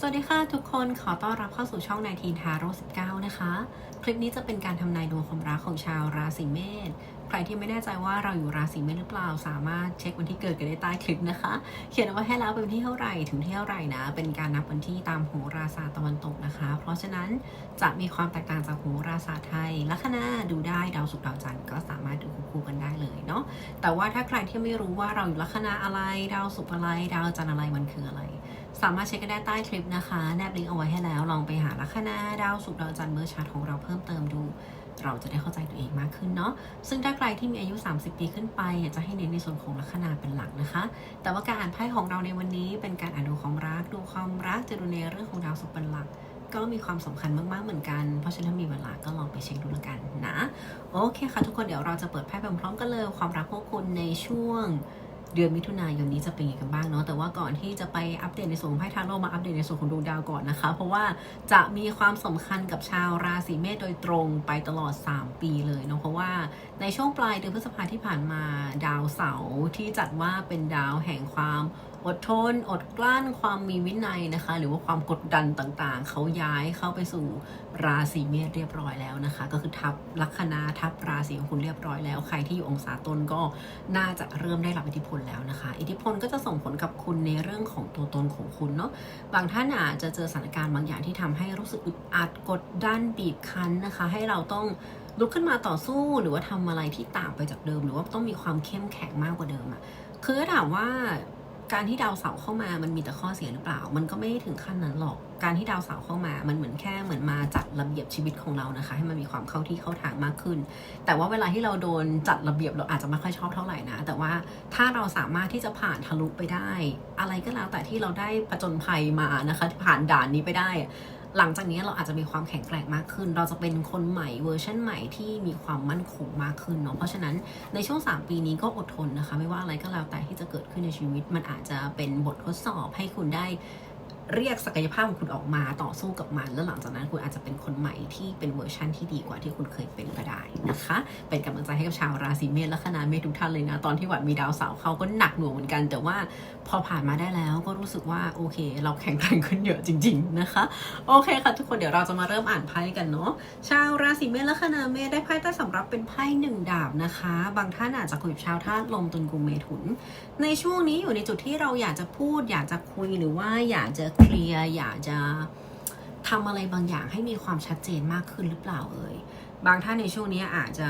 สวัสดีค่ะทุกคนขอต้อนรับเข้าสู่ช่องนายทีนทาโร่19 นะคะ คลิปนี้จะเป็นการทำนายดวงความรักของชาวราศีเมษใครที่ไม่แน่ใจว่าเราอยู่ราศีเมษหรือเปล่า สามารถเช็ควันที่เกิดกันได้ใต้คลิปนะคะ เขียนเอาไว้ให้แล้วเป็นที่เท่าไหร่ถึงที่เท่าไหร่นะ เป็นการนับวันที่ตามโหราศาสตร์ตะวันตกนะคะ เพราะฉะนั้นจะมีความแตกต่างจากโหราศาสตร์ไทยลัคนาดูได้ดาวศุกร์ดาวจันทร์ก็สามารถดูคู่กันได้เลยเนาะแต่ว่าถ้าใครที่ไม่รู้ว่าเราอยู่ลัคนาอะไร ดาวศุกร์อะไร ดาวจันทร์อะไรมันคืออะไร สามารถเช็คกันได้ใต้คลิปนะคะ แนบลิงก์เอาไว้ให้แล้ว ลองไปหาลัคนาดาวศุกร์ดาวจันทร์เบอร์ชาร์ตของเราเพิ่มเติมดู เราจะได้เข้าใจตัวเองมากขึ้นเนาะ ซึ่งถ้าใครที่มีอายุ 30 ปีขึ้นไปอยากจะให้เน้นในส่วนของลัคนาเป็นหลักนะคะ แต่ว่าการอ่านไพ่ของเราในวันนี้เป็นการอ่านดูความรัก ดูความรักจะดูในเรื่องของดาวศุกร์เป็นหลักก็มีความสำคัญมาก ๆ เหมือนกัน เพราะฉะนั้นถ้ามีเวลาก็ลองไปเช็คดูแล้วกันนะ โอเคค่ะทุกคนเดี๋ยวเราจะเปิดไพ่ไปพร้อมกันเลยความรักของคุณในช่วง เดือนมิถุนายนนี้จะเป็นยังไงกันบ้างเนาะแต่ว่าก่อนที่จะไปอัปเดตในส่วนของไพ่ทาโร่มาอัปเดตในส่วนของดวงดาวก่อนนะคะ เพราะว่าจะมีความสำคัญกับชาวราศีเมษโดยตรงไปตลอด 3 ปีเลยเนาะเพราะว่าในช่วงปลายเดือนพฤษภาที่ผ่านมาดาวเสาร์ที่จัดว่าเป็นดาวแห่งความ อดทน อดกลั้น ความมีวินัยนะคะ หรือว่าความกดดันต่างๆ เขาย้ายเข้าไปสู่ราศีเมษเรียบร้อยแล้วนะคะ ก็คือทับลัคนาทับราศีของคุณเรียบร้อยแล้ว ใครที่อยู่องศาต้นก็น่าจะเริ่มได้รับอิทธิพลแล้วนะคะ อิทธิพลก็จะส่งผลกับคุณในเรื่องของตัวตนของคุณเนาะ บางท่านอาจจะเจอสถานการณ์บางอย่างที่ทำให้รู้สึกอึดอัดกดดันบีบคั้นนะคะ ให้เราต้องลุกขึ้นมาต่อสู้หรือว่าทำอะไรที่ต่างไปจากเดิม หรือว่าต้องมีความเข้มแข็งมากกว่าเดิมอะคือถามว่า การที่ดาวเสาร์เข้ามามันมีแต่ข้อเสียหรือเปล่า มันก็ไม่ได้ถึงขั้นนั้นหรอก การที่ดาวเสาร์เข้ามา มันเหมือนแค่เหมือนมาจัดระเบียบชีวิตของเรานะคะ ให้มันมีความเข้าที่เข้าทางมากขึ้น แต่ว่าเวลาที่เราโดนจัดระเบียบเราอาจจะไม่ค่อยชอบเท่าไหร่นะ แต่ว่าถ้าเราสามารถที่จะผ่านทะลุไปได้ อะไรก็แล้วแต่ที่เราได้ผจญภัยมานะคะ ผ่านด่านนี้ไปได้ หลังจากนี้เราอาจจะมีความแข็งแกร่งมากขึ้น เราจะเป็นคนใหม่เวอร์ชันใหม่ที่มีความมั่นคงมากขึ้นเนาะเพราะฉะนั้นในช่วง 3 ปีนี้ก็อดทนนะคะ ไม่ว่าอะไรก็แล้วแต่ที่จะเกิดขึ้นในชีวิต มันอาจจะเป็นบททดสอบให้คุณได้ เรียกศักยภาพของคุณออกมาต่อสู้กับมัน แล้วหลังจากนั้นคุณอาจจะเป็นคนใหม่ที่เป็นเวอร์ชั่นที่ดีกว่าที่คุณเคยเป็นก็ได้นะคะ เป็นกำลังใจให้กับชาวราศีเมษและคณะเมษทุกท่านเลยนะ ตอนที่หวัดมีดาวเสาร์เขาก็หนักหน่วงเหมือนกัน แต่ว่าพอผ่านมาได้แล้วก็รู้สึกว่าโอเค เราแข็งแกร่งขึ้นเยอะจริง ๆนะคะ โอเคค่ะ ทุกคนเดี๋ยวเราจะมาเริ่มอ่านไพ่กันเนาะชาวราศีเมษและคณะเมษได้ไพ่ใต้สำรับเป็นไพ่หนึ่งดาบนะคะ บางท่านอาจจะคุยกับชาวธาตุลมตุลกุมเมถุน ในช่วงนี้อยู่ในจุดที่เราอยากจะพูด อยากจะคุยหรือว่าอยากจะเคลียร์อยากจะทำอะไรบางอย่างให้มีความชัดเจนมากขึ้นหรือเปล่าเอ่ยบางท่านในช่วงนี้อาจจะ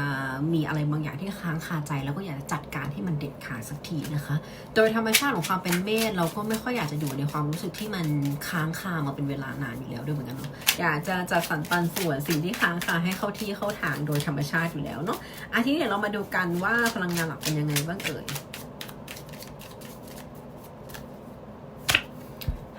มีอะไรบางอย่างที่ค้างคาใจ แล้วก็อยากจะจัดการให้มันเด็ดขาดสักทีนะคะ โดยธรรมชาติของความเป็นเมษเราก็ไม่ค่อยอยากจะอยู่ในความรู้สึกที่มันค้างคามาเป็นเวลานานอยู่แล้วด้วยเหมือนกันเนาะอยากจะจัดสรรปันส่วนสิ่งที่ค้างคาให้เข้าที่เข้าทางโดยธรรมชาติอยู่แล้วเนาะอาทิตย์เดี๋ยวเรามาดูกันว่าพลังงานหลักเป็นยังไงบ้างเอ่ย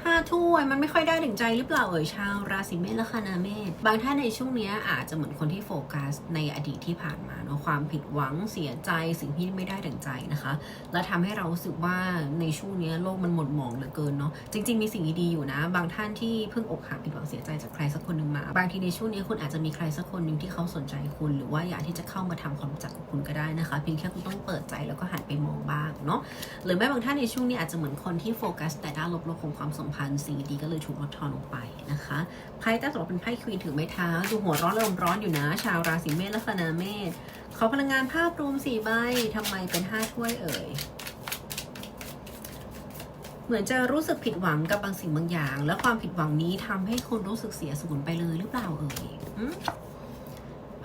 ห้า ถ้วยมันไม่ค่อยได้ถึงใจหรือเปล่าเอ่ยชาวราศีเมษและคณาเมษบางท่านในช่วงนี้อาจจะเหมือนคนที่โฟกัสในอดีตที่ผ่านมาเนาะความผิดหวังเสียใจสิ่งที่ไม่ได้ดังใจนะคะ และทำให้เรารู้สึกว่าในช่วงนี้โลกมันหมดหมองเหลือเกินเนาะจริง ๆมีสิ่งดีๆอยู่นะ บางท่านที่เพิ่งอกหักผิดหวังเสียใจจากใครสักคนหนึ่งมา บางทีในช่วงนี้คุณอาจจะมีใครสักคนหนึ่งที่เขาสนใจคุณ หรือว่าอยากที่จะเข้ามาทำความรู้จักกับคุณก็ได้นะคะเพียงแค่คุณต้องเปิดใจแล้วก็หันไปมองบ้างเนาะหรือแม้บางท่านในช่วงนี้อาจจะเหมือนคนที่โฟกัสแต่ด้านลบๆของความสัมพันธ์สิ่งดีก็เลยถูกลดทอนลงไปนะคะไพ่ใต้สำหรับเป็นไพ่ควีนถือไม้เท้าดูหัวร้อนลมร้อนอยู่นะ ชาวราศีเมษและคณาเมษขอพลังงานภาพรวมสี่ใบทำไมเป็นห้าถ้วยเอ่ยเหมือนจะรู้สึกผิดหวังกับบางสิ่งบางอย่าง และความผิดหวังนี้ทำให้คุณรู้สึกเสียสูญไปเลยหรือเปล่าเอ่ยอืม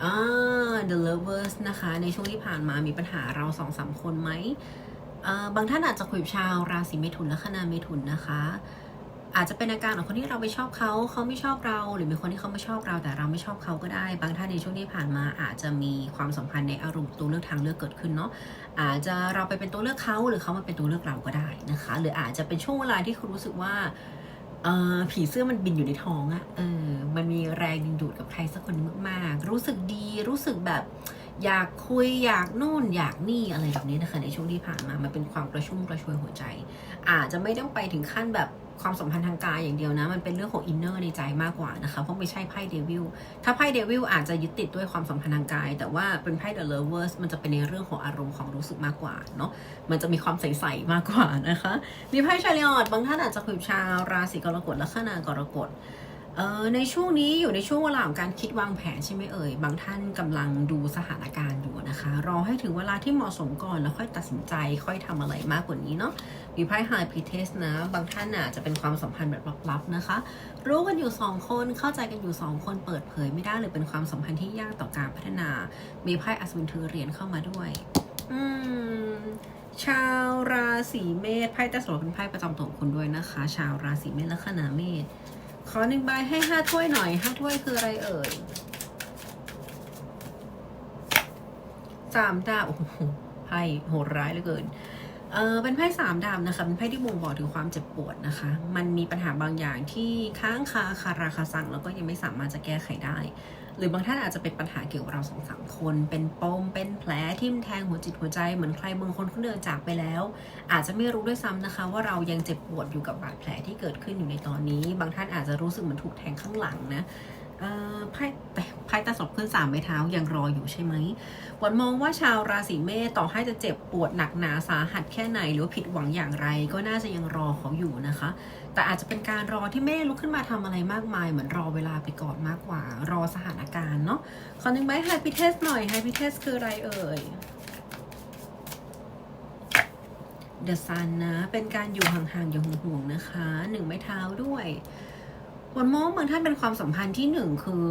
อ่า The Lovers นะคะ ในช่วงที่ผ่านมามีปัญหาเราสองสามคนไหมอ่อบางท่านอาจจะคุยกับชาวราศีเมถุนและคณาเมถุนนะคะ อาจจะเป็นอาการของคนที่เราไปชอบเขาเขาไม่ชอบเรา หรือมีคนที่เขาไม่ชอบเรา แต่เราไม่ชอบเขาก็ได้ บางท่านในช่วงที่ผ่านมาอาจจะมีความสัมพันธ์ในอารมณ์ตัวเลือกทางเลือกเกิดขึ้นเนาะอาจจะเราไปเป็นตัวเลือกเขาหรือเขามาเป็นตัวเลือกเราก็ได้นะคะ หรืออาจจะเป็นช่วงเวลาที่คุณรู้สึกว่าเออผีเสื้อมันบินอยู่ในท้องอะเออ มันมีแรงดึงดูดกับใครสักคนมากๆ รู้สึกดีรู้สึกแบบอยากคุยอยากนู่นอยากนี่อะไรแบบนี้นะคะในช่วงที่ผ่านมา มันเป็นความกระชุ่มกระชวยหัวใจ อาจจะไม่ต้องไปถึงขั้นแบบ ความสัมพันธ์ทางกายอย่างเดียวนะ มันเป็นเรื่องของอินเนอร์ในใจมากกว่านะคะ เพราะไม่ใช่ไพ่เดวิลถ้าไพ่เดวิลอาจจะยึดติดด้วยความสัมพันธ์ทางกาย แต่ว่าเป็นไพ่เดอะเลเวอร์สมันจะเป็นในเรื่องของอารมณ์ของรู้สึกมากกว่าเนาะมันจะมีความใสๆมากกว่านะคะ มีไพ่ชาลีออดบางท่านอาจจะคุยชาวราศีกรกฎและขนากรกฎ เออในช่วงนี้อยู่ในช่วงเวลาของการคิดวางแผนใช่ไหมเอ่ย บางท่านกำลังดูสถานการณ์อยู่นะคะ รอให้ถึงเวลาที่เหมาะสมก่อนแล้วค่อยตัดสินใจ ค่อยทำอะไรมากกว่านี้เนาะมีไพ่ไฮพีเทสนะ บางท่านอาจจะเป็นความสัมพันธ์แบบลับๆนะคะ รู้กันอยู่สองคน เข้าใจกันอยู่สองคนเปิดเผยไม่ได้หรือเป็นความสัมพันธ์ที่ยากต่อการพัฒนา มีไพ่อัศวินถือเหรียญเข้ามาด้วย อืมชาวราศีเมษไพ่แต่สโลเป็นไพ่ประจำตัวของคุณด้วยนะคะ ชาวราศีเมษและขนาเมษ ขอหนึ่งใบให้ห้าถ้วยหน่อยห้าถ้วยคืออะไรเอ่ยสามดาบโอ้โหไพ่โหดร้ายเหลือเกินเออเป็นไพ่สามดาบนะคะเป็นไพ่ที่บ่งบอกถึงความเจ็บปวดนะคะ มันมีปัญหาบางอย่างที่ค้างคาคาราคาซังแล้วก็ยังไม่สามารถจะแก้ไขได้ หรือบางท่านอาจจะเป็นปัญหาเกี่ยวกับเราสองสามคน เป็นปม เป็นแผลทิ่มแทงหัวจิตหัวใจเหมือนใครบางคนเขาเดินจากไปแล้ว อาจจะไม่รู้ด้วยซ้ำนะคะ ว่าเรายังเจ็บปวดอยู่กับบาดแผลที่เกิดขึ้นอยู่ในตอนนี้ บางท่านอาจจะรู้สึกเหมือนถูกแทงข้างหลังนะ เออไพ่แต่ไพ่ตาศพขึ้นสามไม้เท้ายังรออยู่ใช่ไหมวันมองว่าชาวราศีเมษต่อให้จะเจ็บปวดหนักหนาสาหัสแค่ไหน หรือผิดหวังอย่างไร ก็น่าจะยังรอเขาอยู่นะคะ แต่อาจจะเป็นการรอที่ไม่ได้ลุกขึ้นมาทำอะไรมากมาย เหมือนรอเวลาไปก่อนมากกว่า รอสถานการณ์เนาะขอหนึ่งใบไฮพิเทสหน่อยไฮพิเทสคืออะไรเอ่ยเดอะซันนะ เป็นการอยู่ห่างๆ อย่างห่วงๆ นะคะ หนึ่งไม้เท้าด้วย วันมองบางท่านเป็นความสัมพันธ์ที่หนึ่งคือ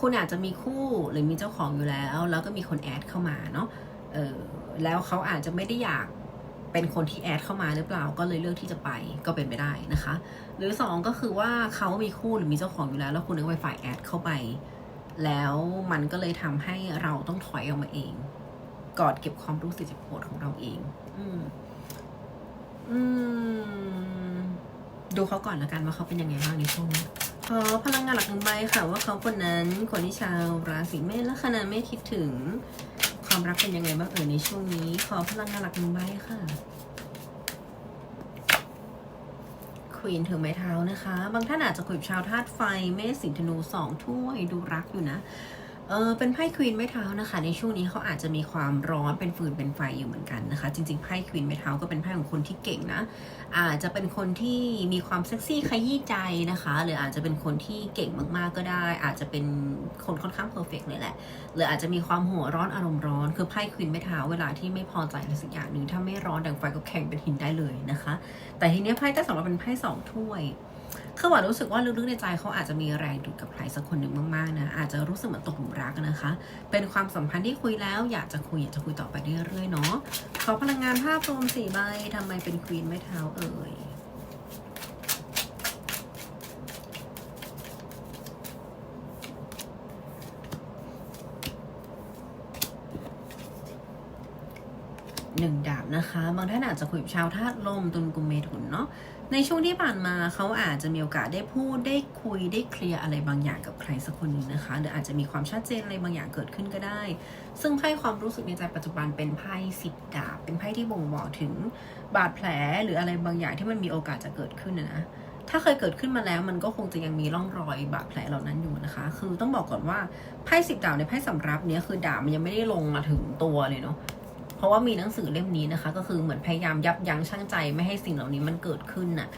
คุณอาจจะมีคู่หรือมีเจ้าของอยู่แล้ว แล้วก็มีคนแอดเข้ามาเนาะเออแล้วเขาอาจจะไม่ได้อยากเป็นคนที่แอดเข้ามาหรือเปล่าก็เลยเลือกที่จะไปก็เป็นไปได้นะคะ หรือสองก็คือว่าเขามีคู่หรือมีเจ้าของอยู่แล้ว แล้วคุณเลือกไวไฟแอดเข้าไป แล้วมันก็เลยทำให้เราต้องถอยออกมาเองกอดเก็บความรู้สึกเจ็บปวดของเราเอง อืม อืม ดูเขาก่อนละกันว่าเขาเป็นยังไงบ้างในช่วงนี้ขอพลังงานหลักหนึ่งใบค่ะ ว่าเขาคนนั้นคนที่ชาวราศีเมษและขณะเมษคิดถึง ความรักเป็นยังไงบ้างเอ่ยในช่วงนี้ ขอพลังงานหลักหนึ่งใบค่ะควีนถือไม้เท้านะคะ บางท่านอาจจะคุยกับชาวธาตุไฟเมษสิงห์ธนูสองถ้วยดูรักอยู่นะ เออเป็นไพ่ควีนไม้เท้านะคะ ในช่วงนี้เขาอาจจะมีความร้อนเป็นฟืนเป็นไฟอยู่เหมือนกันนะคะ จริงๆไพ่ควีนไม้เท้าก็เป็นไพ่ของคนที่เก่งนะ อาจจะเป็นคนที่มีความเซ็กซี่ขยี้ใจนะคะ หรืออาจจะเป็นคนที่เก่งมากๆก็ได้ อาจจะเป็นคนค่อนข้างเพอร์เฟกเลยแหละหรืออาจจะมีความหัวร้อนอารมณ์ร้อนคือไพ่ควีนไม้เท้าเวลาที่ไม่พอใจอะไรสักอย่างหนึ่งถ้าไม่ อนดังไฟก็แข็งเป็นหินได้เลยนะคะ แต่ทีนี้ไพ่แต่สำหรับเป็นไพ่สองถ้วยคือหวานรู้สึกว่าลึกๆในใจเขาอาจจะมีแรงดูดกับใครสักคนหนึ่งมากๆนะอาจจะรู้สึกเหมือนตกหลุมรักนะคะ เป็นความสัมพันธ์ที่คุยแล้วอยากจะคุยอยากจะคุยต่อไปเรื่อยๆเนาะขอพลังงานภาพรวมสี่ใบทำไมเป็นควีนไม่เท้าเอ่ย หนึ่งดาบนะคะ บางท่านอาจจะคุยกับชาวธาตุลมตุลกุมเมถุนเนาะในช่วงที่ผ่านมาเขาอาจจะมีโอกาสได้พูดได้คุยได้เคลียร์อะไรบางอย่างกับใครสักคนหนึงนะคะ หรืออาจจะมีความชัดเจนอะไรบางอย่างเกิดขึ้นก็ได้ ซึ่งไพ่ความรู้สึกในใจปัจจุบันเป็นไพ่สิบดาบ เป็นไพ่ที่บ่งบอกถึงบาดแผลหรืออะไรบางอย่างที่มันมีโอกาสจะเกิดขึ้นนะนะถ้าเคยเกิดขึ้นมาแล้วมันก็คงจะยังมีร่องรอยบาดแผลเหล่านั้นอยู่นะคะ คือต้องบอกก่อนว่าไพ่สิบดาบในไพ่สำรับเนี้ยคือดาบมันยังไม่ได้ลงมาถึงตัวเลยเนาะ เพราะว่ามีหนังสือเล่มนี้นะคะ ก็คือเหมือนพยายามยับยั้งชั่งใจไม่ให้สิ่งเหล่านี้มันเกิดขึ้นน่ะ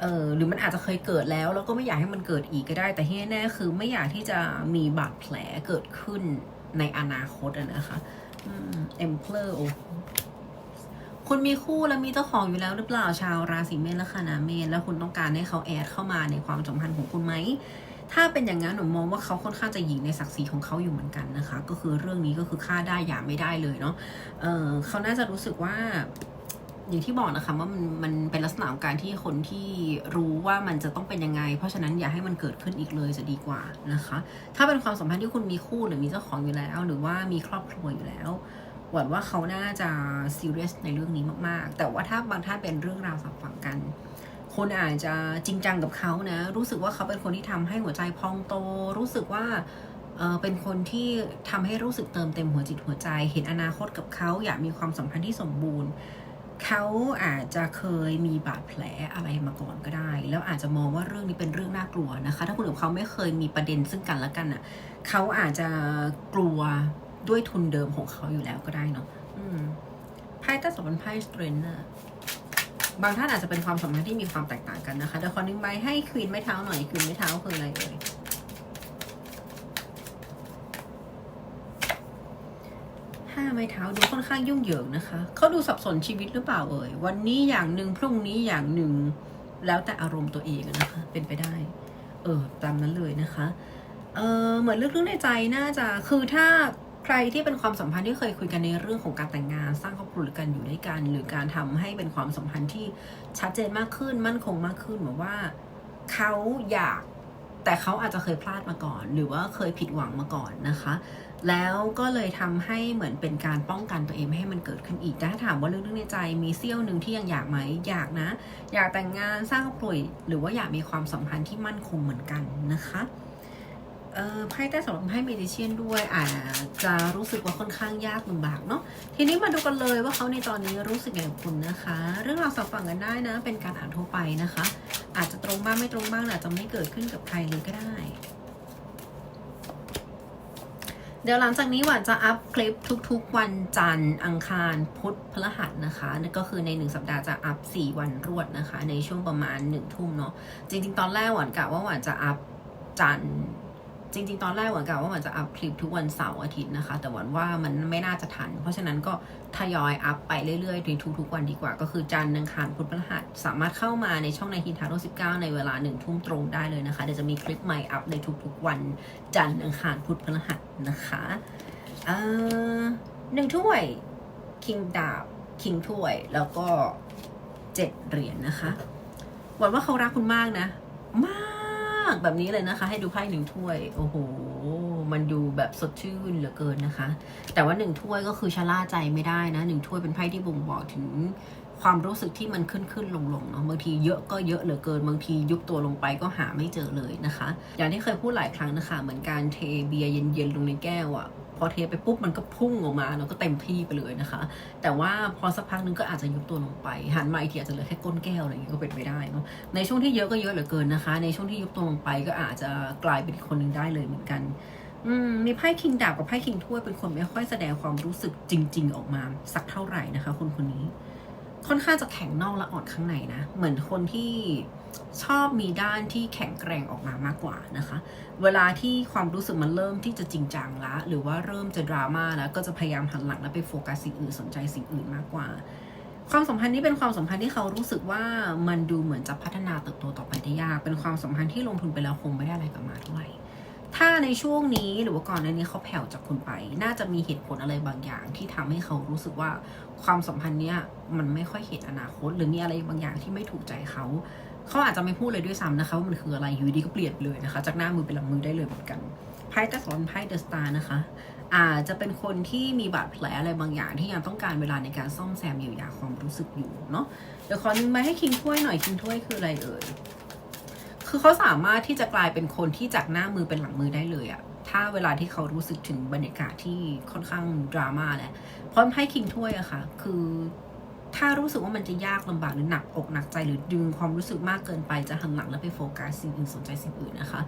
เออหรือมันอาจจะเคยเกิดแล้ว แล้วก็ไม่อยากให้มันเกิดอีกก็ได้ แต่ที่แน่ๆคือไม่อยากที่จะมีบาดแผลเกิดขึ้นในอนาคตนะคะเอ็มเพลอร์โอคุณมีคู่แล้วมีเจ้าของอยู่แล้วหรือเปล่าชาวราศีเมษและคณาเมษแล้วคุณต้องการให้เขาแอดเข้ามาในความสัมพันธ์ของคุณไหม ถ้าเป็นอย่างนั้นหนูมองว่าเขาค่อนข้างจะหยิงในศักดิ์ศรีของเขาอยู่เหมือนกันนะคะ ก็คือเรื่องนี้ก็คือฆ่าได้หย่าไม่ได้เลยเนาะเออเขาน่าจะรู้สึกว่าอย่างที่บอกนะคะว่ามันมันเป็นลักษณะของการที่คนที่รู้ว่ามันจะต้องเป็นยังไง เพราะฉะนั้นอย่าให้มันเกิดขึ้นอีกเลยจะดีกว่านะคะ ถ้าเป็นความสัมพันธ์ที่คุณมีคู่หรือมีเจ้าของอยู่แล้ว หรือว่ามีครอบครัวอยู่แล้วหวังว่าเขาน่าจะซีเรียสในเรื่องนี้มากๆ แต่ว่าถ้าบางท่านเป็นเรื่องราวสับฝังกัน คนอาจจะจริงจังกับเขานะ รู้สึกว่าเขาเป็นคนที่ทำให้หัวใจพองโต รู้สึกว่าเป็นคนที่ทำให้รู้สึกเติมเต็มหัวจิตหัวใจ เห็นอนาคตกับเขาอยากมีความสัมพันธ์ที่สมบูรณ์ เขาอาจจะเคยมีบาดแผลอะไรมาก่อนก็ได้ แล้วอาจจะมองว่าเรื่องนี้เป็นเรื่องน่ากลัวนะคะ ถ้าคุณกับเขาไม่เคยมีประเด็นซึ่งกันและกันอะเขาอาจจะกลัวด้วยทุนเดิมของเขาอยู่แล้วก็ได้เนาะไพ่ใต้สองเป็นไพ่สเตรนเนะ บางท่านอาจจะเป็นความสัมพันธ์ที่มีความแตกต่างกันนะคะเดี๋ยวขอนึงใบให้ควีนไม้เท้าหน่อยควีนไม้เท้าคืออะไรเอ่ยห้าไม้เท้าดูค่อนข้างยุ่งเหยิงนะคะเขาดูสับสนชีวิตหรือเปล่าเอ่ยวันนี้อย่างหนึ่งพรุ่งนี้อย่างหนึ่งแล้วแต่อารมณ์ตัวเองนะคะ เป็นไปได้ เออตามนั้นเลยนะคะ เออเหมือนเรื่องในใจน่าจะคือถ้า รที่เป็นความสัมพันธ์ที่เคยคุยกันในเรื่องของการแต่งงาน สร้างครอบครัวหรือการอยู่ด้วยกัน หรือการทำให้เป็นความสัมพันธ์ที่ชัดเจนมากขึ้น มั่นคงมากขึ้นเหมือนว่าเขาอยากแต่เขาอาจจะเคยพลาดมาก่อน หรือว่าเคยผิดหวังมาก่อนนะคะ แล้วก็เลยทำให้เหมือนเป็นการป้องกันตัวเองไม่ให้มันเกิดขึ้นอีกแต่ถ้าถามว่าเรื่องในใจมีเสี้ยวหนึ่งที่ยังอยากไหมอยากนะ อยากแต่งงานสร้างครอบครัวหรือว่าอยากมีความสัมพันธ์ที่มั่นคงเหมือนกันนะคะ เออไพ่ใต้สำหรับไพ่เมดิเชียนด้วยอาจจะรู้สึกว่าค่อนข้างยากลำบากเนาะทีนี้มาดูกันเลยว่าเขาในตอนนี้รู้สึกไงกับคุณนะคะ เรื่องราวสับฟังกันได้นะ เป็นการอ่านทั่วไปนะคะ อาจจะตรงบ้างไม่ตรงบ้างอาจจะไม่เกิดขึ้นกับใครเลยก็ได้ เดี๋ยวหลังจากนี้หวานจะอัพคลิปทุกๆ วันจันทร์อังคารพุธพฤหัสนะคะก็คือในหนึ่งสัปดาห์จะอัพ4วันรวดนะคะ ในช่วงประมาณ1ทุ่มเนาะจริงๆ ตอนแรกหวานกะว่าหวานจะอัพจันทร์ จริง ๆ ตอนแรกหวานกะว่าหวานจะอัพคลิปทุกวันเสาร์อาทิตย์นะคะ แต่หวานว่ามันไม่น่าจะทัน เพราะฉะนั้นก็ทยอยอัพไปเรื่อยๆในทุกๆวันดีกว่า ก็คือจันทร์อังคารพุธพฤหัสสามารถเข้ามาในช่องในทินทาโร่19ในเวลา1ทุ่มตรงได้เลยนะคะ เดี๋ยวจะมีคลิปใหม่อัพในทุกๆวันจันทร์อังคารพุธพฤหัสนะคะเอ่อหนึ่งถ้วยคิงดาบคิงถ้วย แล้วก็เจ็ดเหรียญนะคะหวังว่าเขารักคุณมากนะ มากากแบบนี้เลยนะคะ ให้ดูไพ่หนึ่งถ้วย โอ้โห มันดูแบบสดชื่นเหลือเกินนะคะ แต่ว่าหนึ่งถ้วยก็คือชะล่าใจไม่ได้นะหนึ่งถ้วยเป็นไพ่ที่บ่งบอกถึงความรู้สึกที่มันขึ้นขึ้นลงลงเนาะบางทีเยอะก็เยอะเหลือเกินบางทียุบตัวลงไปก็หาไม่เจอเลยนะคะ อย่างที่เคยพูดหลายครั้งนะคะ เหมือนการเทเบียร์เย็นๆลงในแก้วอะ พอเทไปปุ๊บมันก็พุ่งออกมาแล้วก็เต็มที่ไปเลยนะคะ แต่ว่าพอสักพักนึงก็อาจจะยุบตัวลงไป หันมาอีกทีอาจจะเหลือแค่ก้นแก้วอะไรอย่างนี้ยก็เป็นไปได้เนาะในช่วงที่เยอะก็เยอะเหลือเกินนะคะ ในช่วงที่ยุบตัวลงไปก็อาจจะกลายเป็นคนหนึ่งได้เลยเหมือนกันมมีไพ่คิงดาบกับไพ่คิงถ้วยเป็นคนไม่ค่อยแสดงความรู้สึกจริง ๆ ออกมาสักเท่าไหร่นะคะ คนคนนี้ ค่อนข้างจะแข็งนอกและอ่อนข้างในนะ เหมือนคนที่ ชอบมีด้านที่แข็งแกร่งออกมามากกว่านะคะ เวลาที่ความรู้สึกมันเริ่มที่จะจริงจังละหรือว่าเริ่มจะดราม่าแล้วก็จะพยายามหันหลังแล้วไปโฟกัสสิ่งอื่นสนใจสิ่งอื่นมากกว่า ความสัมพันธ์นี้เป็นความสัมพันธ์ที่เขารู้สึกว่ามันดูเหมือนจะพัฒนาเติบโตต่อไปได้ยาก เป็นความสัมพันธ์ที่ลงทุนไปแล้วคงไม่ได้อะไรกลับมาเท่าไหร่ถ้าในช่วงนี้หรือว่าก่อนหน้านี้เขาแผ่วจากคุณไป น่าจะมีเหตุผลอะไรบางอย่าง ที่ทำให้เขารู้สึกว่าความสัมพันธ์เนี้ยมันไม่ค่อยเห็นอนาคต หรือมีอะไรบางอย่างที่ไม่ถูกใจเขา เขาอาจจะไม่พูดเลยด้วยซ้ำนะคะว่ามันคืออะไรอยู่ดีก็เปลี่ยนเลยนะคะ จากหน้ามือเป็นหลังมือได้เลยเหมือนกันไพ่ต่สอนไพ่เดอะสตาร์นะคะ อาจจะเป็นคนที่มีบาดแผลอะไรบางอย่างที่ยังต้องการเวลาในการซ่อมแซมเยียวยาความรู้สึกอยู่เนาะเดี๋ยวขอนึงมาให้คิงถ้วยหน่อยคิงถ้วยคืออะไรเอ่ยคือเขาสามารถที่จะกลายเป็นคนที่จากหน้ามือเป็นหลังมือได้เลยอะถ้าเวลาที่เขารู้สึกถึงบรรยากาศที่ค่อนข้างดราม่าแหละเพราะไพ่คิงถ้วยอะค่ะ คือ ถ้ารู้สึกว่ามันจะยากลำบากหรือหนักอกหนักใจหรือดึงความรู้สึกมากเกินไปจะหันหลังแล้วไปโฟกัสสิ่งอื่นสนใจสิ่งอื่นนะคะ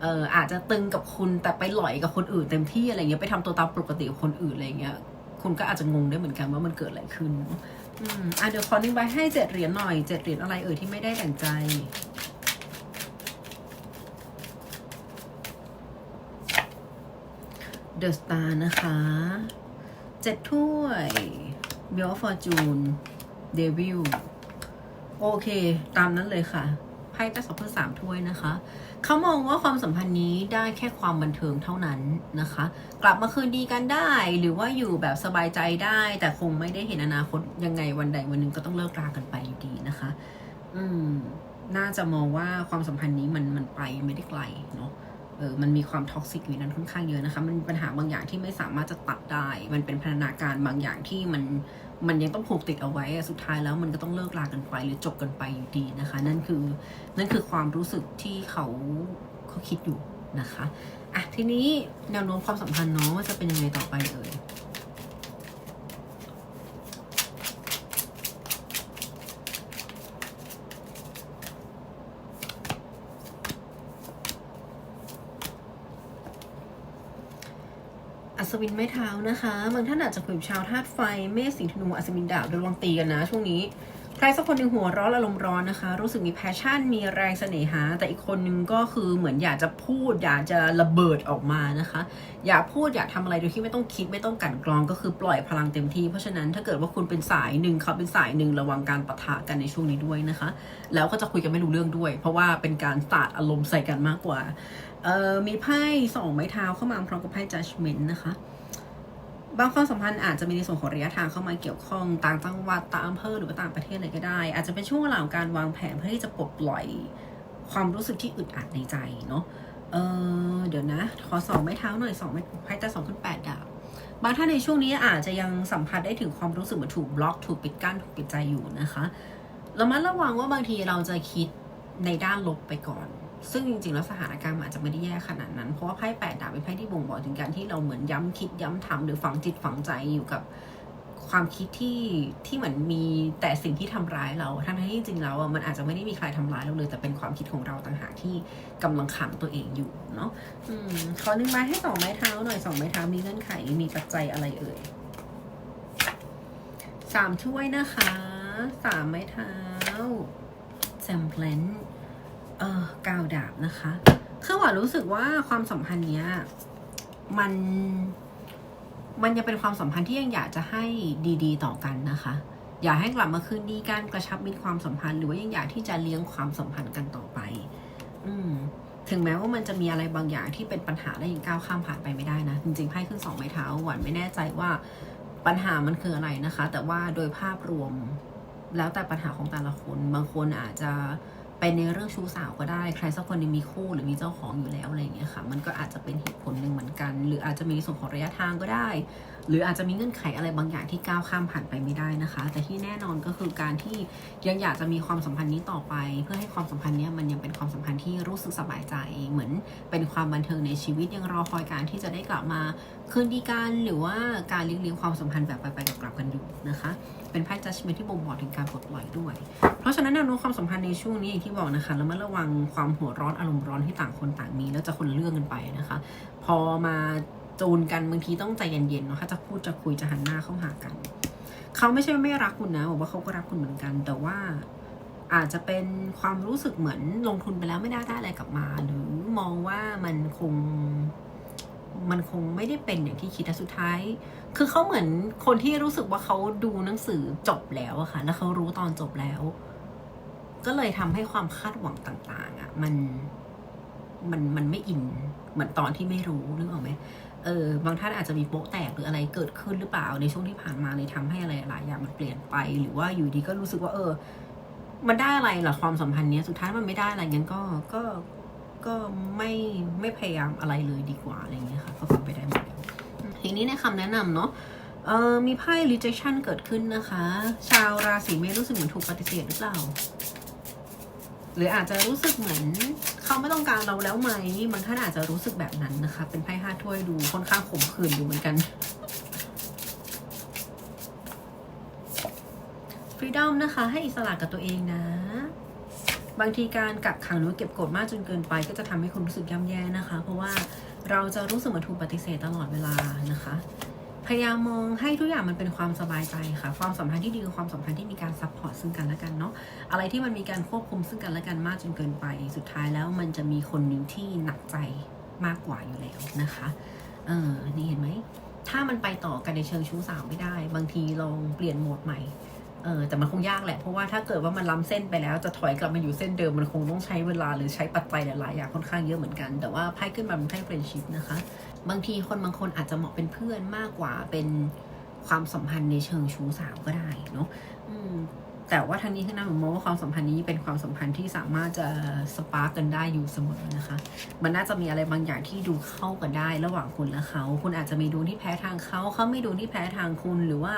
เอ่ออาจจะตึงกับคุณแต่ไปหล่อยกับคนอื่นเต็มที่อะไรเงี้ยไปทำตัวตามปกติกับคนอื่นอะไรเงี้ยคุณก็อาจจะงงได้เหมือนกันว่ามันเกิดอะไรขึ้นอืมอะเดี๋ยวขอนึงใบให้เจ็ดเหรียญหน่อยเจ็ดเหรียญอะไรเอ่ยที่ไม่ได้ดั่งใจเดอะสตาร์นะคะเจ็ดถ้วย เบลฟอร์จูนเดวิลโอเค ตามนั้นเลยค่ะไพ่ใต้สองพื่อสามถ้วยนะคะ เขามองว่าความสัมพันธ์นี้ได้แค่ความบันเทิงเท่านั้นนะคะ กลับมาคืนดีกันได้หรือว่าอยู่แบบสบายใจได้ แต่คงไม่ได้เห็นอนาคตยังไงวันใดวันหนึ่งก็ต้องเลิกรากันไปอยู่ดีนะคะ อืม น่าจะมองว่าความสัมพันธ์นี้มันมันไปไม่ได้ไกลเนาะ เออมันมีความท็อกซิกอยู่นั้นค่อนข้างเยอะนะคะ มันมีปัญหาบางอย่างที่ไม่สามารถจะตัดได้ มันเป็นพัฒนาการบางอย่างที่มันมันยังต้องผูกติดเอาไว้ สุดท้ายแล้วมันก็ต้องเลิกลากันไปหรือจบกันไปอยู่ดีนะคะ นั่นคือนั่นคือความรู้สึกที่เขาเขาคิดอยู่นะคะอะทีนี้แนวโน้มความสัมพันธ์เนาะว่าจะเป็นยังไงต่อไปเอ่ย วินไม้เท้านะคะบางท่านอาจจะคุยกับชาวธาตุไฟเมษสิงห์ธนูอัศวินดาบโดยระวังตีกันนะ ช่วงนี้ใครสักคนหนึ่งหัวร้อนอารมณ์ร้อนนะคะ รู้สึกมีแพชชั่นมีแรงเสน่หา แต่อีกคนนึงก็คือเหมือนอยากจะพูด อยากจะระเบิดออกมานะคะ อยากพูดอยากทำอะไรโดยที่ไม่ต้องคิดไม่ต้องกันกรองก็คือปล่อยพลังเต็มที่ เพราะฉะนั้นถ้าเกิดว่าคุณเป็นสายหนึ่งเขาเป็นสายหนึ่งระวังการปะทะกันในช่วงนี้ด้วยนะคะ แล้วก็จะคุยกันไม่รู้เรื่องด้วย เพราะว่าเป็นการสาดอารมณ์ใส่กันมากกว่า เอ่อมีไพ่สองไม้เท้าเข้ามาพร้อมกับไพ่ judgment นะคะบางความสัมพันธ์อาจจะมีในส่วนของระยะทางเข้ามาเกี่ยวข้องต่างจังหวัดต่างอำเภอหรือว่าต่างประเทศอะไรก็ได้ อาจจะเป็นช่วงเวลาของการวางแผนเพื่อที่จะปลดปล่อยความรู้สึกที่อึดอัดในใจเนาะเออเดี๋ยวนะ ขอสองไม้เท้าหน่อยสองไม้ไพ่แต่สองขึ้นแปดดาบบางท่านในช่วงนี้อาจจะยังสัมผัสได้ถึงความรู้สึกเหมือนถูกบล็อกถูกปิดกั้นถูกปิดใจอยู่นะคะรามาระวังว่าบางทีเราจะคิดในด้านลบไปก่อน ซึ่งจริงๆ แล้วสถานการณ์อาจจะไม่ได้แย่ขนาดนั้น เพราะว่าไพ่แปดดาบเป็นไพ่ที่บ่งบอกถึงการที่เราเหมือนย้ำคิดย้ำทำหรือฝังจิตฝังใจอยู่กับความคิดที่ที่เหมือนมีแต่สิ่งที่ทำร้ายเรา ทั้งที่จริงๆแล้วมันอาจจะไม่ได้มีใครทำร้ายเราเลย แต่เป็นความคิดของเราต่างหากที่กำลังขังตัวเองอยู่เนาะอืมขอหนึ่งไม้ให้สองไม้เท้าหน่อยสองไม้เท้ามีเงื่อนไขมีปัจจัยอะไรเอ่ยสามถ้วยนะคะสามไม้เท้าแซมเพลน เออกาวดาบนะคะคือหว่ารู้สึกว่าความสัมพันธ์เนี้ยมันมันยังเป็นความสัมพันธ์ที่ยังอยากจะให้ดี ๆ ต่อกันนะคะ อยากให้กลับมาคืนดีกันกระชับมิตรความสัมพันธ์หรือว่ายังอยากที่จะเลี้ยงความสัมพันธ์กันต่อไป อืมถึงแม้ว่ามันจะมีอะไรบางอย่างที่เป็นปัญหาและยังก้าวข้ามผ่านไปไม่ได้นะ จริงๆไพ่ขึ้นสองไม้เท้าหวานไม่แน่ใจว่าปัญหามันคืออะไรนะคะ แต่ว่าโดยภาพรวมแล้วแต่ปัญหาของแต่ละคน บางคนอาจจะ เป็นในเรื่องชู้สาวก็ได้ ใครสักคนนึงมีคู่หรือมีเจ้าของอยู่แล้วอะไรอย่างเงี้ยค่ะ มันก็อาจจะเป็นเหตุผลหนึ่งเหมือนกัน หรืออาจจะมีในส่วนของระยะทางก็ได้ หรืออาจจะมีเงื่อนไขอะไรบางอย่างที่ก้าวข้ามผ่านไปไม่ได้นะคะ แต่ที่แน่นอนก็คือการที่ยังอยากจะมีความสัมพันธ์นี้ต่อไป เพื่อให้ความสัมพันธ์เนี้ยมันยังเป็นความสัมพันธ์ที่รู้สึกสบายใจ เหมือนเป็นความบันเทิงในชีวิตยังรอคอยการที่จะได้กลับมาคืนดีกันหรือว่าการเลี้ยงเลี้ยงความสัมพันธ์แบบไปๆกลับๆกันอยู่นะคะเป็นไพ่ judgment ที่บ่งบอกถึงการปลดปล่อยด้วย เพราะฉะนั้นแนวโน้มความสัมพันธ์ในช่วงนี้อย่างที่บอกนะคะแล้วมาระวังความหัวร้อนอารมณ์ร้อนที่ต่างคนต่างมี แล้วจะคนเรื่องกันไปนะคะ พอมาจูนกันบางทีต้องใจเย็นๆเนาะจะพูดจะคุยจะหันหน้าเข้าหากัน เขาไม่ใช่ว่าไม่รักคุณนะบอกว่าเขาก็รักคุณเหมือนกัน แต่ว่าอาจจะเป็นความรู้สึกเหมือนลงทุนไปแล้วไม่ได้ได้อะไรกลับมา หรือมองว่ามันคงมันคงไม่ได้เป็นอย่างที่คิดแต่สุดท้าย คือเขาเหมือนคนที่รู้สึกว่าเขาดูหนังสือจบแล้วอะค่ะ แล้วเขารู้ตอนจบแล้ว ก็เลยทำให้ความคาดหวังต่างๆอะมันมันมันไม่อินเหมือนตอนที่ไม่รู้นึกออกไหมเออบางท่านอาจจะมีโป๊ะแตกหรืออะไรเกิดขึ้นหรือเปล่า ในช่วงที่ผ่านมาเลยทำให้อะไรหลายอย่างมันเปลี่ยนไป หรือว่าอยู่ดีก็รู้สึกว่า เออ มันได้อะไรล่ะความสัมพันธ์เนี้ยสุดท้ายมันไม่ได้อะไรงั้นก็ก็ก็ไม่ไม่พยายามอะไรเลยดีกว่าอะไรอย่างเงี้ยค่ะ ทีนี้ในคำแนะนำเนาะมีไพ่ rejection เกิดขึ้นนะคะ ชาวราศีเมษรู้สึกเหมือนถูกปฏิเสธหรือเปล่า หรืออาจจะรู้สึกเหมือนเขาไม่ต้องการเราแล้วไหมบางท่านอาจจะรู้สึกแบบนั้นนะคะ เป็นไพ่ห้าถ้วยดูค่อนข้างขมขื่นอยู่เหมือนกัน freedom นะคะ ให้อิสระกับตัวเองนะ บางทีการกักขังหรือเก็บกดมากจนเกินไป ก็จะทำให้คุณรู้สึกย่ำแย่นะคะ เพราะว่า เราจะรู้สึกเหมือนถูกปฏิเสธตลอดเวลานะคะ พยายามมองให้ทุกอย่างมันเป็นความสบายใจค่ะ ความสัมพันธ์ที่ดีคือความสัมพันธ์ที่มีการซัพพอร์ตซึ่งกันและกันเนาะ อะไรที่มันมีการควบคุมซึ่งกันและกันมากจนเกินไป สุดท้ายแล้วมันจะมีคนหนึ่งที่หนักใจมากกว่าอยู่แล้วนะคะ เออ นี่เห็นไหม ถ้ามันไปต่อกันในเชิงชู้สาวไม่ได้ บางทีลองเปลี่ยนโหมดใหม่ เออแต่มันคงยากแหละ เพราะว่าถ้าเกิดว่ามันล้ำเส้นไปแล้วจะถอยกลับมาอยู่เส้นเดิมมันคงต้องใช้เวลาหรือใช้ปัจจัยหลายๆอย่างค่อนข้างเยอะเหมือนกัน แต่ว่าไพ่ขึ้นมาเป็นไพ่เฟรนชิพนะคะ บางทีคนบางคนอาจจะเหมาะเป็นเพื่อนมากกว่าเป็นความสัมพันธ์ในเชิงชู้สาวก็ได้เนาะแต่ว่าทางนี้ข้งหน้าผมมองว่าความสัมพันธ์นี้เป็นความสัมพันธ์ที่สามารถจะสปาร์กกันได้อยู่เสมอนะคะ มันน่าจะมีอะไรบางอย่างที่ดูเข้ากันได้ระหว่างคุณและเขา คุณอาจจะมีดวงที่แพ้ทางเขา เขาไม่ดวงที่แพ้ทางคุณหรือว่า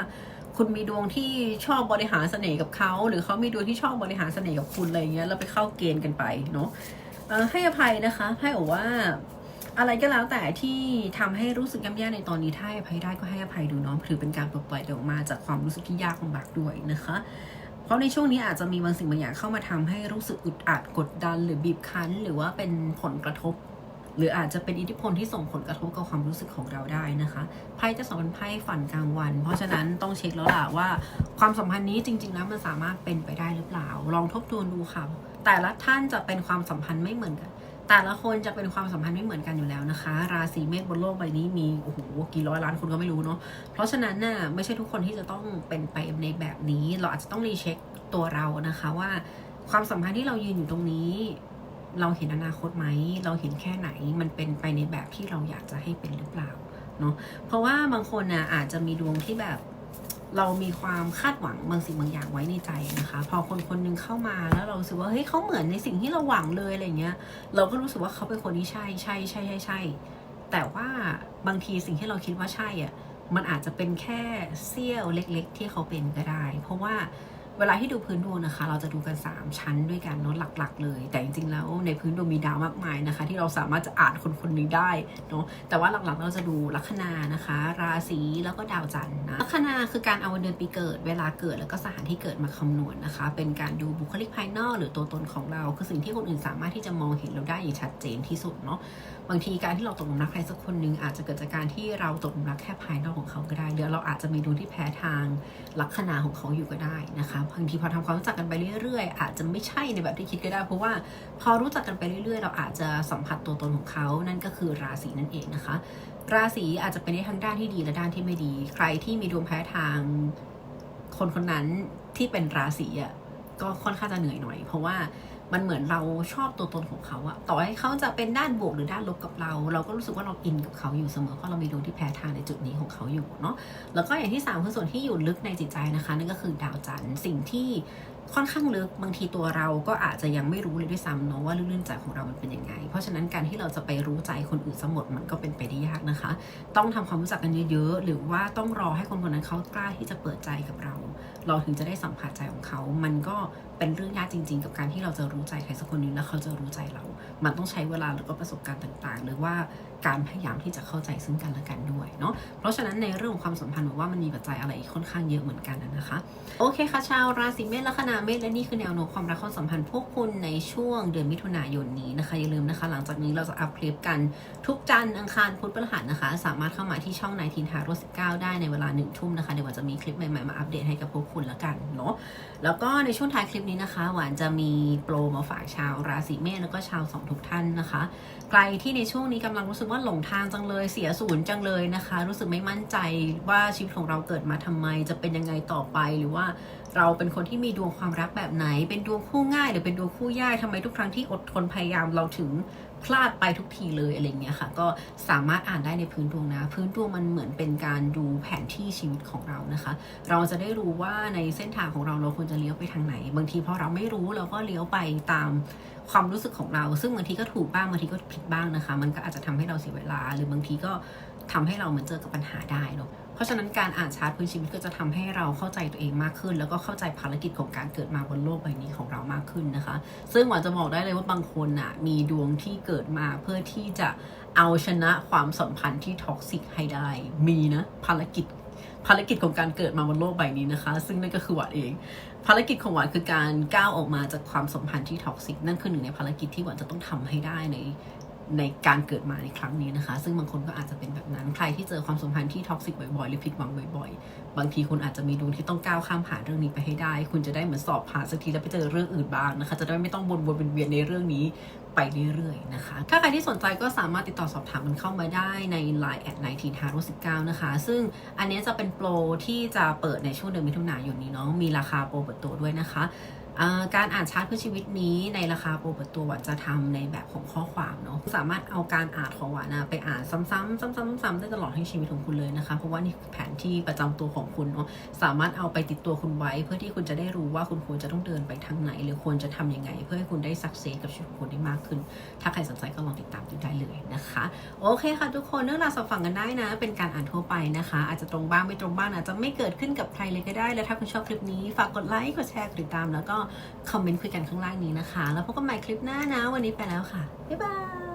คุณมีดวงที่ชอบบริหารเสน่ห์กับเขา หรือเขามีดวงที่ชอบบริหารเสน่ห์กับคุณอะไรเงี้ยแล้วไปเข้าเกณฑ์กันไปเนาะให้อภัยนะคะ ให้บอกว่าอะไรก็แล้วแต่ที่ทำให้รู้สึกย่ำแย่ในตอนนี้ถ้าให้อภัยได้ก็ให้อภัยดูเนาะถือเป็นการปลดปล่อยออกมาจากความรู้สึกที่ยากลำบากด้วยนะคะ เพราะในช่วงนี้อาจจะมีบางสิ่งบางอย่างเข้ามาทำให้รู้สึกอึดอัดกดดัน หรือบีบคั้น หรือว่าเป็นผลกระทบ หรืออาจจะเป็นอิทธิพลที่ส่งผลกระทบกับความรู้สึกของเราได้นะคะไพ่จะสองเป็นไพ่ฝันกลางวัน เพราะฉะนั้นต้องเช็คแล้วล่ะว่า ความสัมพันธ์นี้จริง ๆ แล้วมันสามารถเป็นไปได้หรือเปล่า ลองทบทวนดูค่ะ แต่ละท่านจะเป็นความสัมพันธ์ไม่เหมือนกัน แต่ละคนจะเป็นความสัมพันธ์ไม่เหมือนกันอยู่แล้วนะคะ ราศีเมษบนโลกใบนี้มีโอ้โหกี่ร้อยล้านคนก็ไม่รู้เนาะเพราะฉะนั้นน่ะไม่ใช่ทุกคนที่จะต้องเป็นไปในแบบนี้ เราอาจจะต้องรีเช็คตัวเรานะคะว่าความสัมพันธ์ที่เรายืนอยู่ตรงนี้ เราเห็นอนาคตไหม เราเห็นแค่ไหน มันเป็นไปในแบบที่เราอยากจะให้เป็นหรือเปล่าเนาะ เพราะว่าบางคนน่ะอาจจะมีดวงที่แบบเรามีความคาดหวังบางสิ่งบางอย่างไว้ในใจนะคะ พอคนคนหนึงเข้ามาแล้วเราสึกว่าเฮ้ยเขาเหมือนในสิ่งที่เราหวังเลยอะไรเงี้ย เราก็รู้สึกว่าเขาเป็นคนที่ใช่ใช่ใช่ใช่ใช่ แต่ว่าบางทีสิ่งที่เราคิดว่าใช่อะ มันอาจจะเป็นแค่เสี้ยวเล็ก ๆ ที่เขาเป็นก็ได้ เพราะว่า เวลาที่ดูพื้นดวงนะคะ เราจะดูกัน 3 ชั้นด้วยกันเนาะหลัก ๆ เลย แต่จริงๆแล้วในพื้นดวงมีดาวมากมายนะคะ ที่เราสามารถจะอ่านคนคนหนึงได้เนาะแต่ว่าหลักๆเราจะดูลัคนานะคะ ราศีแล้วก็ดาวจันทร์นะลัคนาคือการเอาวันเดือนปีเกิด เวลาเกิดแล้วก็สถานที่เกิดมาคำนวณนะคะ เป็นการดูบุคลิกภายนอก หรือตัวตนของเรา คือสิ่งที่คนอื่นสามารถที่จะมองเห็นเราได้อย่างชัดเจนที่สุดเนาะบางทีการที่เราตกหลุมรักใครสักคนหนึ่งอาจจะเกิดจากการที่เราตกหลุมรักแค่ภายนอกของเขาก็ได้หรือเราอาจจะมีดวงที่แพ้ทางลัคนาของเขาอยู่ก็ได้นะคะบางทีพอทำความรู้จักกันไปเรื่อยๆ อาจจะไม่ใช่ในแบบที่คิดก็ได้ เพราะว่าพอรู้จักกันไปเรื่อยๆ เราอาจจะสัมผัสตัวตนของเขา นั่นก็คือราศีนั่นเองนะคะ ราศีอาจจะเป็นในทั้งด้านที่ดีและด้านที่ไม่ดี ใครที่มีดวงแพ้ทางคนคนนั้นที่เป็นราศีอะก็ค่อนข้างจะเหนื่อยหน่อย เพราะว่า มันเหมือนเราชอบตัวตนของเขาอะต่อให้เขาจะเป็นด้านบวกหรือด้านลบกับเรา เราก็รู้สึกว่าเราอินกับเขาอยู่เสมอเพราะเรามีดวงที่แพ้ทางในจุดนี้ของเขาอยู่เนาะแล้วก็อย่างที่สามคือส่วนที่อยู่ลึกในจิตใจนะคะนั่นก็คือดาวจันทร์สิ่งที่ค่อนข้างลึกบางทีตัวเราก็อาจจะยังไม่รู้เลยด้วยซ้ำเนาะว่าเรื่องใจของเรามันเป็นยังไง เพราะฉะนั้นการที่เราจะไปรู้ใจคนอื่นซะหมดมันก็เป็นไปได้ยากนะคะ ต้องทำความรู้จักกันเยอะๆ หรือว่าต้องรอให้คนคนนั้นเขากล้าที่จะเปิดใจกับเรา เราถึงจะได้สัมผัสใจของเขา มันก็ เป็นเรื่องยากจริง ๆ กับการที่เราจะรู้ใจใครสักคนหนึงแล้วเขาจะรู้ใจเรา มันต้องใช้เวลาแล้วก็ประสบการณ์ต่างๆ หรือว่าการพยายามที่จะเข้าใจซึ่งกันและกันด้วยเนาะ เพราะฉะนั้นในเรื่องของความสัมพันธ์ว่ามันมีปัจจัยอะไรค่อนข้างเยอะเหมือนกันนะคะ โอเคค่ะชาวราศีเมษลัคนาเมษและนี่คือแนวโน้มความรักความสัมพันธ์พวกคุณในช่วงเดือนมิถุนายนนี้นะคะอย่าลืมนะคะ หลังจากนี้เราจะอัพคลิปกันทุกจันทร์อังคารพุธพฤหัสนะคะ สามารถเข้ามาที่ช่องนายทีนทาโร่19ได้ในเวลาหนึ่งทุ่มนะคะเดี๋ยวหวานจะมีคลิปใหม่ๆมาอัปเดตให้กับพวกคุณละกันเนาะแล้วก็ในช่วงท้ายคลิปนี้นะคะ หวานจะมีโปรมาฝากชาวราศีเมษแล้วก็ชาวสองทุกท่านนะคะ ใครที่ในช่วงนี้กำลังรู้สึกว่าหลงทางจังเลยเสียศูนย์จังเลยนะคะ รู้สึกไม่มั่นใจว่าชีวิตของเราเกิดมาทำไม จะเป็นยังไงต่อไปหรือว่าเราเป็นคนที่มีดวงความรักแบบไหน เป็นดวงคู่ง่าย หรือเป็นดวงคู่ยากทำไมทุกครั้งที่อดทนพยายามเราถึง พลาดไปทุกทีเลยอะไรเงี้ยค่ะ ก็สามารถอ่านได้ในพื้นดวงนะ พื้นดวงมันเหมือนเป็นการดูแผนที่ชีวิตของเรานะคะ เราจะได้รู้ว่าในเส้นทางของเราเราควรจะเลี้ยวไปทางไหน บางทีพอเราไม่รู้เราก็เลี้ยวไปตามความรู้สึกของเรา ซึ่งบางทีก็ถูกบ้างบางทีก็ผิดบ้างนะคะ มันก็อาจจะทำให้เราเสียเวลา หรือบางทีก็ทำให้เราเหมือนเจอกับปัญหาได้เนาะ เพราะฉะนั้นการอ่านชาร์ตพื้นชีวิตก็จะทำให้เราเข้าใจตัวเองมากขึ้น แล้วก็เข้าใจภารกิจของการเกิดมาบนโลกใบนี้ของเรามากขึ้นนะคะ ซึ่งหวานจะบอกได้เลยว่าบางคนน่ะมีดวงที่เกิดมาเพื่อที่จะเอาชนะความสัมพันธ์ที่ท็อกซิกให้ได้ มีนะภารกิจภารกิจของการเกิดมาบนโลกใบนี้นะคะ ซึ่งนั่นก็คือหวานเอง ภารกิจของหวานคือการก้าวออกมาจากความสัมพันธ์ที่ท็อกซิกนั่นคือหนึ่งในภารกิจที่หวานจะต้องทำให้ได้ใน ในการเกิดมาในครั้งนี้นะคะ ซึ่งบางคนก็อาจจะเป็นแบบนั้น ใครที่เจอความสัมพันธ์ที่ท็อกซิกบ่อยๆ หรือผิดหวังบ่อยๆ บางทีคุณอาจจะมีดวงที่ต้องก้าวข้ามผ่านเรื่องนี้ไปให้ได้ คุณจะได้เหมือนสอบผ่านสักทีแล้วไปเจอเรื่องอื่นบ้างนะคะ จะได้ไม่ต้องวนๆเวียนๆในเรื่องนี้ไปเรื่อยๆนะคะ ถ้าใครที่สนใจก็สามารถติดต่อสอบถามกันเข้ามาได้ใน Line แอดไนทีทารุ19นะคะ ซึ่งอันนี้จะเป็นโปรที่จะเปิดในช่วงเดือนมิถุนายนนี้เนาะ มีราคาโปรเปิดตัวด้วยนะคะ การอ่านชาร์ตเพื่อชีวิตนี้ในราคาโปรเปิดตัวหวานจะทำในแบบของข้อความเนาะสามารถเอาการอ่านของหวานนะไปอ่านซ้ำๆซ้ำๆซ้ำๆได้ตลอดให้ชีวิตของคุณเลยนะคะ เพราะว่านี่คือแผนที่ประจำตัวของคุณเนาะสามารถเอาไปติดตัวคุณไว้ เพื่อที่คุณจะได้รู้ว่าคุณควรจะต้องเดินไปทางไหน หรือควรจะทำยังไง เพื่อให้คุณได้สักเซสกับชีวิตของคุณได้มากขึ้น ถ้าใครสนใจก็ลองติดตามดูได้เลยนะคะ โอเคค่ะ ทุกคนเรื่องราวสอบฟังกันได้นะ เป็นการอ่านทั่วไปนะคะ อาจจะตรงบ้างไม่ตรงบ้างอาจจะไม่เกิดขึ้นกับใครเลยก็ได้ และถ้าคุณชอบคลิปนี้ฝากกดไลค์กดแชร์กดติดตามแล้วก็คอมเมนต์คุยกันข้างล่างนี้นะคะ แล้วพบกันใหม่คลิปหน้านะ วันนี้ไปแล้วค่ะ บ๊ายบาย